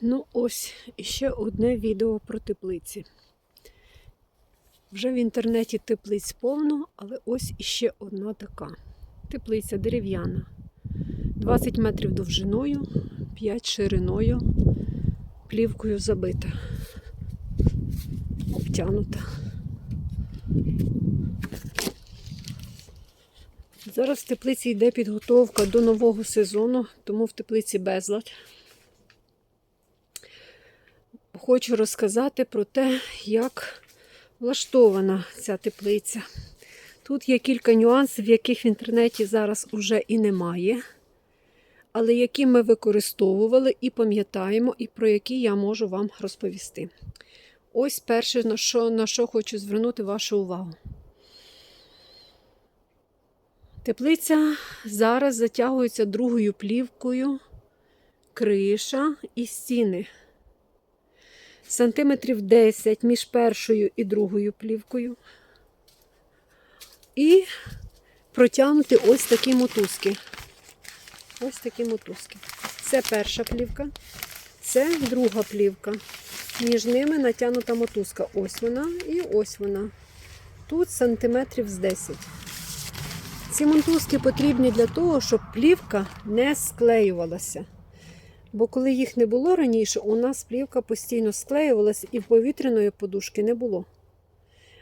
Ну, ось іще одне відео про теплиці. Вже в інтернеті теплиць повно, але ось іще одна така. Теплиця дерев'яна. 20 метрів довжиною, 5 шириною, плівкою забита, обтянута. Зараз в теплиці йде підготовка до нового сезону, тому в теплиці безлад. Хочу розказати про те, як влаштована ця теплиця. Тут є кілька нюансів, яких в інтернеті зараз уже і немає, але які ми використовували і пам'ятаємо, і про які я можу вам розповісти. Ось перше, на що, на що хочу звернути вашу увагу. Теплиця зараз затягується другою плівкою, криша і стіни. Сантиметрів 10 між першою і другою плівкою. І протягнути ось такі мотузки. Ось такі мотузки. Це перша плівка, це друга плівка. Між ними натягнута мотузка. Ось вона і ось вона. Тут сантиметрів з 10. Ці мотузки потрібні для того, щоб плівка не склеювалася. Бо коли їх не було раніше, у нас плівка постійно склеювалася і повітряної подушки не було.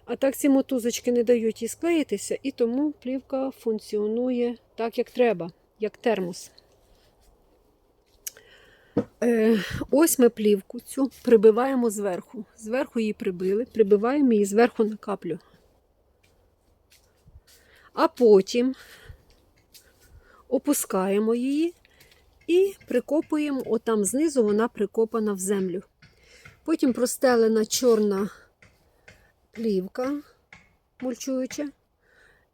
А так ці мотузочки не дають їй склеїтися, і тому плівка функціонує так, як треба, як термос. Е, ось ми плівку цю прибиваємо зверху. Зверху її прибили, прибиваємо її зверху на каплю. А потім опускаємо її і прикопуємо, отам знизу вона прикопана в землю. Потім простелена чорна плівка мульчуюча.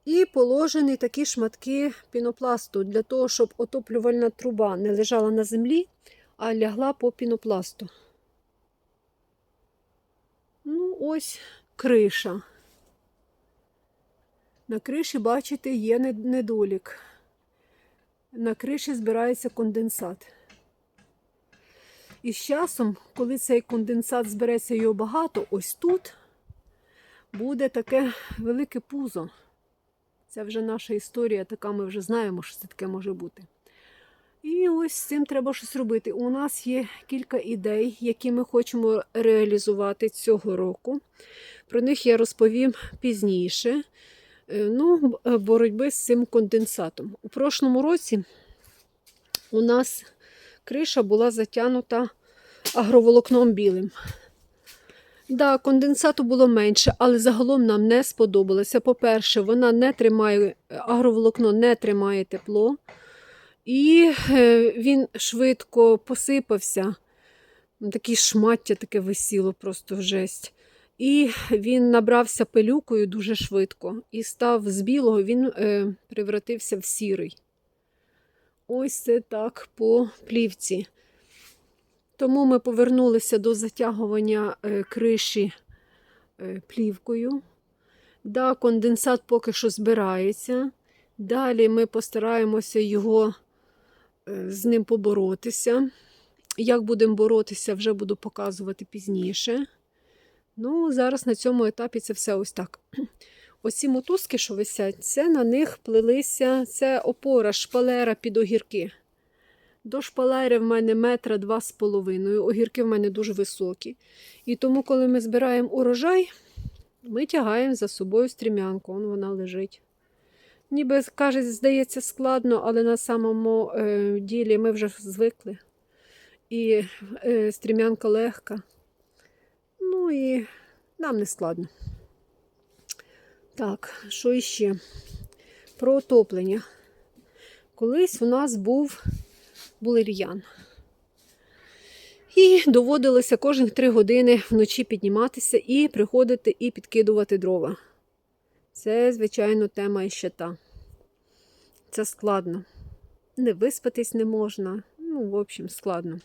І положені такі шматки пінопласту для того, щоб отоплювальна труба не лежала на землі, а лягла по пінопласту. Ну, ось криша. На криші, бачите, є недолік. На криші збирається конденсат. І з часом, коли цей конденсат збереться його багато, ось тут буде таке велике пузо. Це вже наша історія, така ми вже знаємо, що це таке може бути. І ось з цим треба щось робити. У нас є кілька ідей, які ми хочемо реалізувати цього року. Про них я розповім пізніше. Ну, боротьби з цим конденсатом. У прошлому році у нас криша була затягнута агроволокном білим. Да, конденсату було менше, але загалом нам не сподобалося. По-перше, вона не тримає, агроволокно не тримає тепло, і він швидко посипався. Такі шмаття таке висіло, просто жесть. І він набрався пилюкою дуже швидко і став з білого, він е, превратився в сірий. Ось це так по плівці. Тому ми повернулися до затягування е, криші е, плівкою. Да, конденсат поки що збирається. Далі ми постараємося його е, з ним поборотися. Як будемо боротися, вже буду показувати пізніше. Ну, зараз на цьому етапі це все ось так. Оці мотузки, що висять, це на них плелися, це опора, шпалера під огірки. До шпалери в мене метра два з половиною. Огірки в мене дуже високі. І тому, коли ми збираємо урожай, ми тягаємо за собою стрімянку. Вон вона лежить. Ніби, каже, здається, складно, але на самому е, ділі ми вже звикли. І е, стрімянка легка. І нам не складно. Так, що іще? Про отоплення. Колись у нас був булер'ян. І доводилося кожні три години вночі підніматися і приходити і підкидувати дрова. Це, звичайно, тема іще та. Це складно. Не виспатись не можна. Ну, в общем, складно.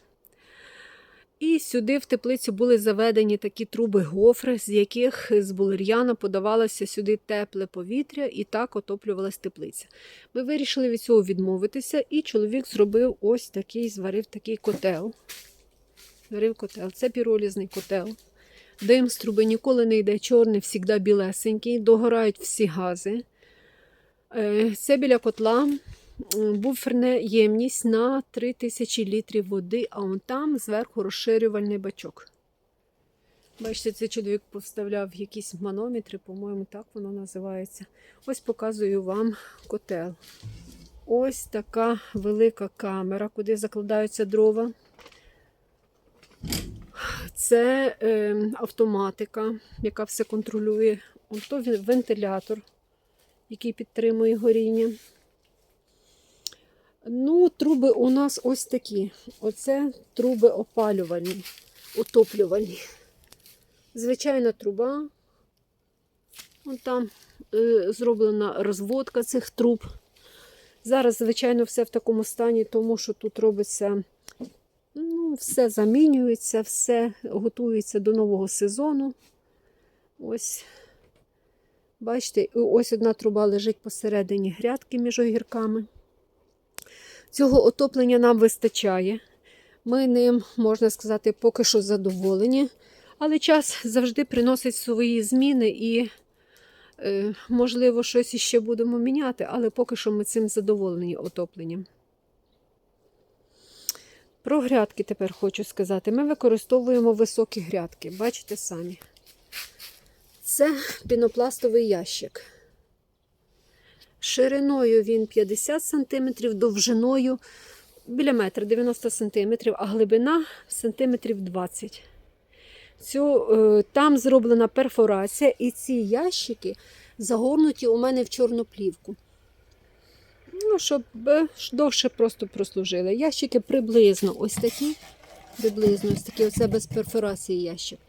І сюди в теплицю були заведені такі труби гофри, з яких з булер'яна подавалося сюди тепле повітря і так отоплювалась теплиця. Ми вирішили від цього відмовитися, і чоловік зробив ось такий, зварив такий котел. варив котел. Це піролізний котел. Дим з труби ніколи не йде чорний, завжди білесенький, догорають всі гази. Е, Це біля котла буферна ємність на 3000 літрів води, а он там зверху розширювальний бачок. Бачите, цей чоловік поставляв якісь манометри, по-моєму, так воно називається. Ось показую вам котел. Ось така велика камера, куди закладаються дрова. Це е, автоматика, яка все контролює. Ото вентилятор, який підтримує горіння. Ну, труби у нас ось такі. Оце труби опалювальні, отоплювальні. Звичайна труба. Вон там е, зроблена розводка цих труб. Зараз, звичайно, все в такому стані, тому що тут робиться, ну, все замінюється, все готується до нового сезону. Ось, бачите, ось одна труба лежить посередині грядки між огірками. Цього отоплення нам вистачає. Ми ним, можна сказати, поки що задоволені. Але час завжди приносить свої зміни і, е, можливо, щось іще будемо міняти, але поки що ми цим задоволені отопленням. Про грядки тепер хочу сказати. Ми використовуємо високі грядки, бачите самі. Це пінопластовий ящик. Шириною він 50 см, довжиною біля метра 90 см, а глибина сантиметрів 20 Цю, е, Там зроблена перфорація, і ці ящики загорнуті у мене в чорну плівку. Ну, щоб е, довше просто прослужили. Ящики приблизно ось такі. Приблизно ось такі, оце без перфорації ящик.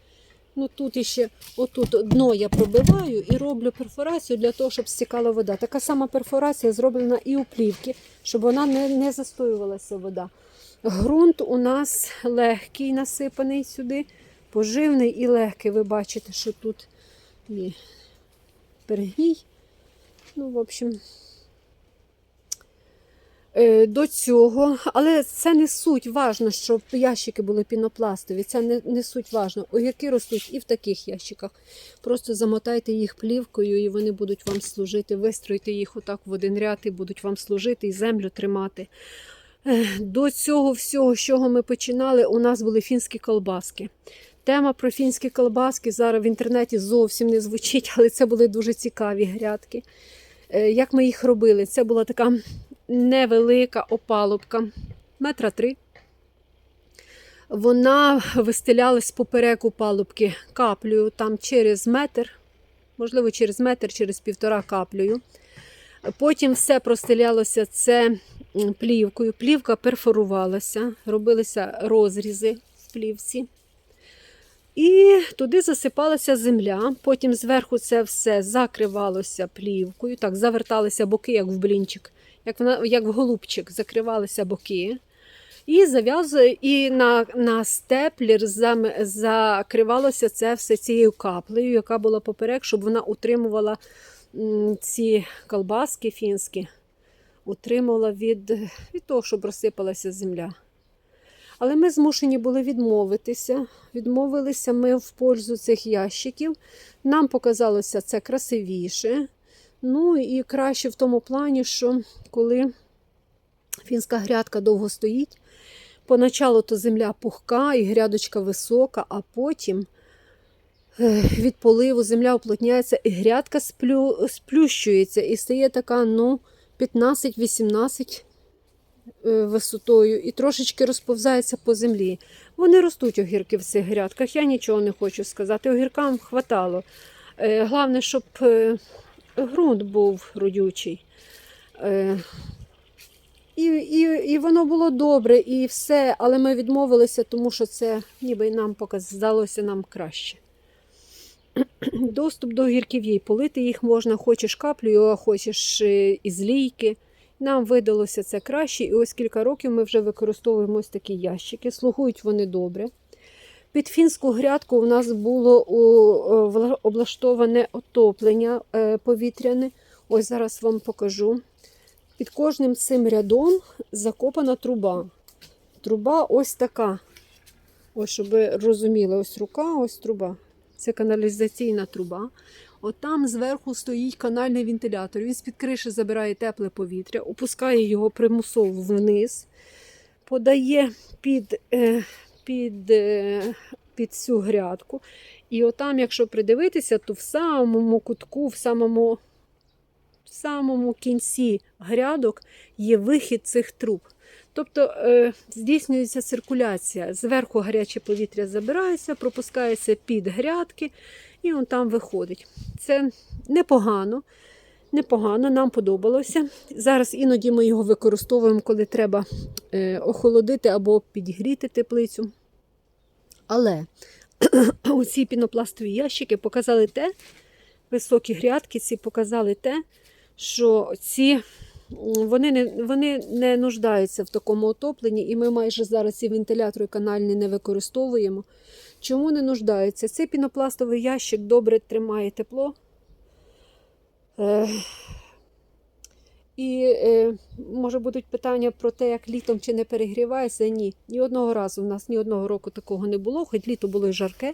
Ну тут іще отут дно я пробиваю і роблю перфорацію для того, щоб стікала вода. Така сама перфорація зроблена і у плівки, щоб вона не, не застоювалася вода. Грунт у нас легкий, насипаний сюди, поживний і легкий. Ви бачите, що тут є перегній. Ну, в общем, до цього, але це не суть важно, щоб ящики були пінопластові. Це не, не суть важно. Огірки ростуть і в таких ящиках. Просто замотайте їх плівкою, і вони будуть вам служити. Вистройте їх отак в один ряд і будуть вам служити і землю тримати. Е, До цього всього, з чого ми починали, у нас були фінські колбаски. Тема про фінські колбаски зараз в інтернеті зовсім не звучить, але це були дуже цікаві грядки. Е, Як ми їх робили? Це була така невелика опалубка, метра три. Вона вистелялась поперек опалубки каплею, там через метр, можливо, через метр, через півтора каплею. Потім все простелялося це плівкою. Плівка перфорувалася, робилися розрізи в плівці. І туди засипалася земля. Потім зверху це все закривалося плівкою, так, заверталися боки, як в блінчик, як в, як в голубчик, закривалися боки. І зав'язує, і на, на степлер зам, закривалося це все цією каплею, яка була поперек, щоб вона утримувала ці колбаски фінські, утримувала від, від того, щоб розсипалася земля. Але ми змушені були відмовитися. Відмовилися ми в пользу цих ящиків. Нам показалося це красивіше. Ну і краще в тому плані, що коли фінська грядка довго стоїть, поначалу то земля пухка і грядочка висока, а потім е, від поливу земля уплотняється і грядка сплю, сплющується і стає така, ну, 15-18 е, висотою і трошечки розповзається по землі. Вони ростуть огірки в цих грядках. Я нічого не хочу сказати. Огіркам хватало. Е, Головне, щоб ґрунт був родючий. Е, І, і, і воно було добре, і все, але ми відмовилися, тому що це ніби нам показ, здалося нам краще. Доступ до огірків є, полити їх можна, хочеш каплею, а хочеш е, із лійки. Нам видалося це краще, і ось кілька років ми вже використовуємо ось такі ящики. Слугують вони добре. Під фінську грядку у нас було облаштоване отоплення е, повітряне. Ось зараз вам покажу. Під кожним цим рядом закопана труба. Труба ось така. Ось, щоб ви розуміли, ось рука, ось труба. Це каналізаційна труба. От там зверху стоїть канальний вентилятор. Він з-під криші забирає тепле повітря, опускає його примусово вниз, подає під, е, під, е, під цю грядку. І отам, якщо придивитися, то в самому кутку, в самому, в самому кінці грядок є вихід цих труб. Тобто е, здійснюється циркуляція. Зверху гаряче повітря забирається, пропускається під грядки, і он там виходить. Це непогано. Непогано, нам подобалося. Зараз іноді ми його використовуємо, коли треба е, охолодити або підігріти теплицю. Але оці пінопластові ящики показали те, високі грядки ці показали те, що ці вони не, вони не нуждаються в такому отопленні, і ми майже зараз ці вентилятори канальні не використовуємо. Чому не нуждаються? Цей пінопластовий ящик добре тримає тепло. І е, може будуть питання про те, як літом чи не перегрівається. Ні, ні одного разу в нас ні одного року такого не було, хоч літо було й жарке,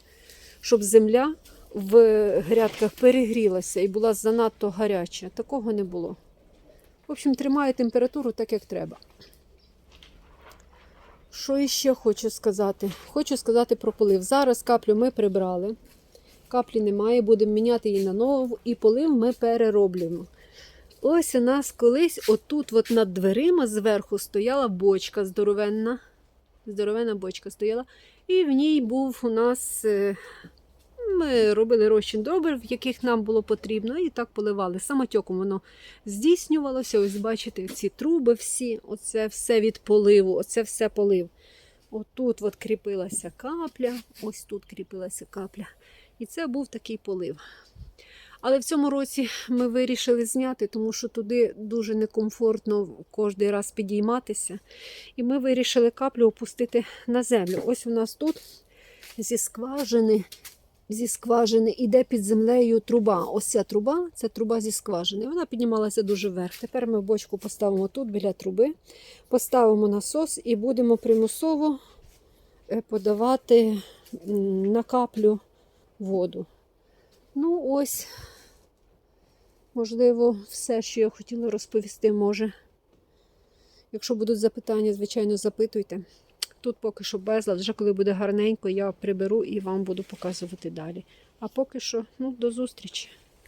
щоб земля в грядках перегрілася і була занадто гаряча. Такого не було. В общем, тримає температуру так, як треба. Що іще хочу сказати? Хочу сказати про полив. Зараз каплю ми прибрали. Каплі немає, будемо міняти її на нову, і полив ми перероблюємо. Ось у нас колись отут, от над дверима зверху, стояла бочка здоровенна. Здоровенна бочка стояла. І в ній був у нас. е, Ми робили розчин добрив, яких нам було потрібно, і так поливали. Самотьоком воно здійснювалося. Ось бачите, ці труби всі, оце все від поливу, оце все полив. Отут от кріпилася капля, ось тут кріпилася капля. І це був такий полив. Але в цьому році ми вирішили зняти, тому що туди дуже некомфортно кожен раз підійматися. І ми вирішили каплю опустити на землю. Ось у нас тут зі скважини, зі скважини іде під землею труба. Ось ця труба це труба зі скважини. Вона піднімалася дуже вверх. Тепер ми бочку поставимо тут біля труби, поставимо насос і будемо примусово е, подавати на каплю воду. Ну, ось, можливо, все, що я хотіла розповісти, може. Якщо будуть запитання, звичайно, запитуйте. Тут поки що безлад, вже коли буде гарненько, я приберу і вам буду показувати далі. А поки що, ну, до зустрічі!